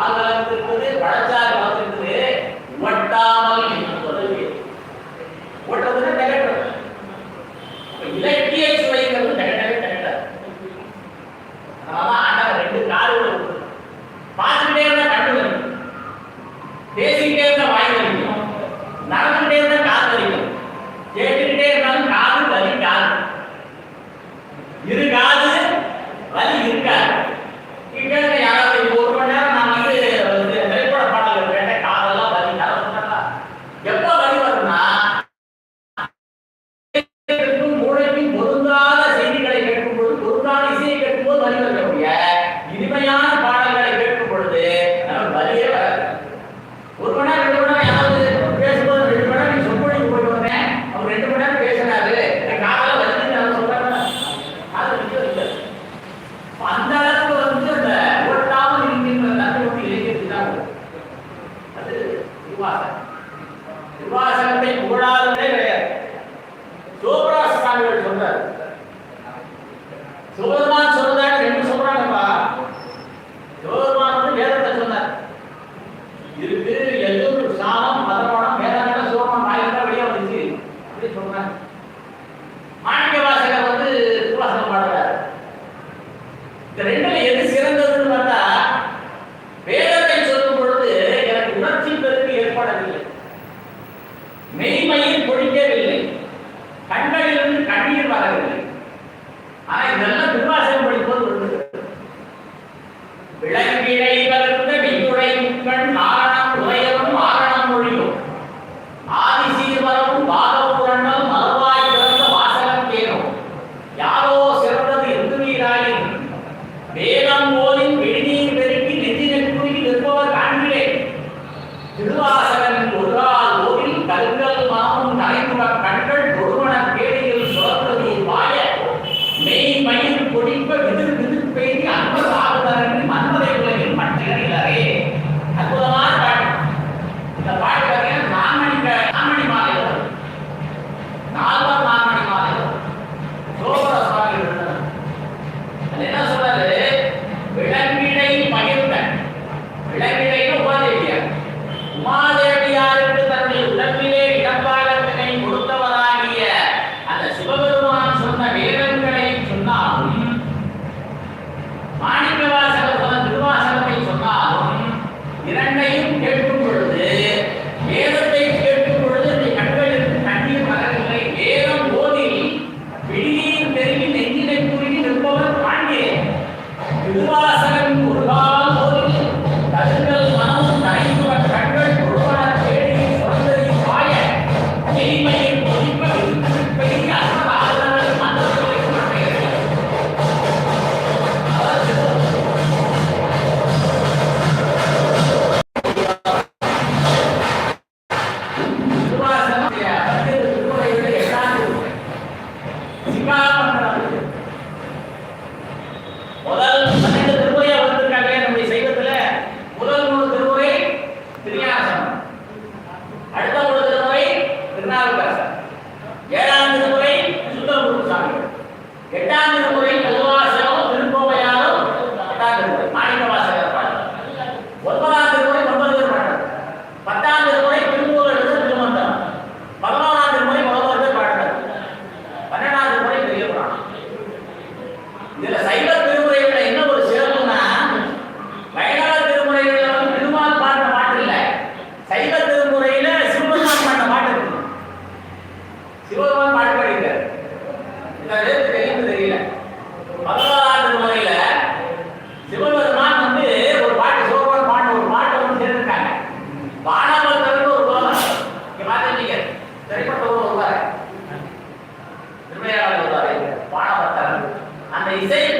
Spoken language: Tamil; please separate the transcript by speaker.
Speaker 1: கால் வளர்ந்து இருக்குது வளர்ச்சாறு வளர்ந்து ஒட்டாமல் என்பது ஒட்டுறது நெகட்டிவ் இலக்கிய சுவைங்கிறது நெகட்டிவ் நெகட்டிவ் அதனால ஆண்டவர் ரெண்டு கால் பார்த்துக்கிட்டே இருந்தா பேசிக்கிட்டே இருந்தா வாய் வலிக்கும். நடந்துகிட்டே இருந்தா கால் வலிக்கும். கேட்டுக்கிட்டே இருந்தாலும் காது வலி காது இரு காது கிருபாசனம் கிருபாசனத்தை புகழாததே கிடையாது சோபரா சுவாமிகள் சொல்றாரு. சோதமான் சொல்றதாக ரெண்டு சொல்றாங்கப்பா. சோதமான் வந்து வேதத்தை சொன்னார். இதுக்கு எல்லோரும் சாணம் மதமானம் வேதங்கட சோதமான் வாயிலிருந்தா வழியா வந்துச்சு அப்படின்னு சொல்றாங்க. மாணிக்க வாசகர் வந்து பூலாசனம் பாடுறாரு. இந்த ரெண்டு நல்ல நிர்வாகம் நன்மையும் கேட்கும் பொழுது வேதத்தை கேட்கும் பொழுது இந்த கண்களுக்கு தண்ணீர் மலரவில்லை வேதம் ஓதி விடியையும் பெருகி நெஞ்சிலை கூறி நிற்பவர் பாண்டியன் category. I know அதை செய்ய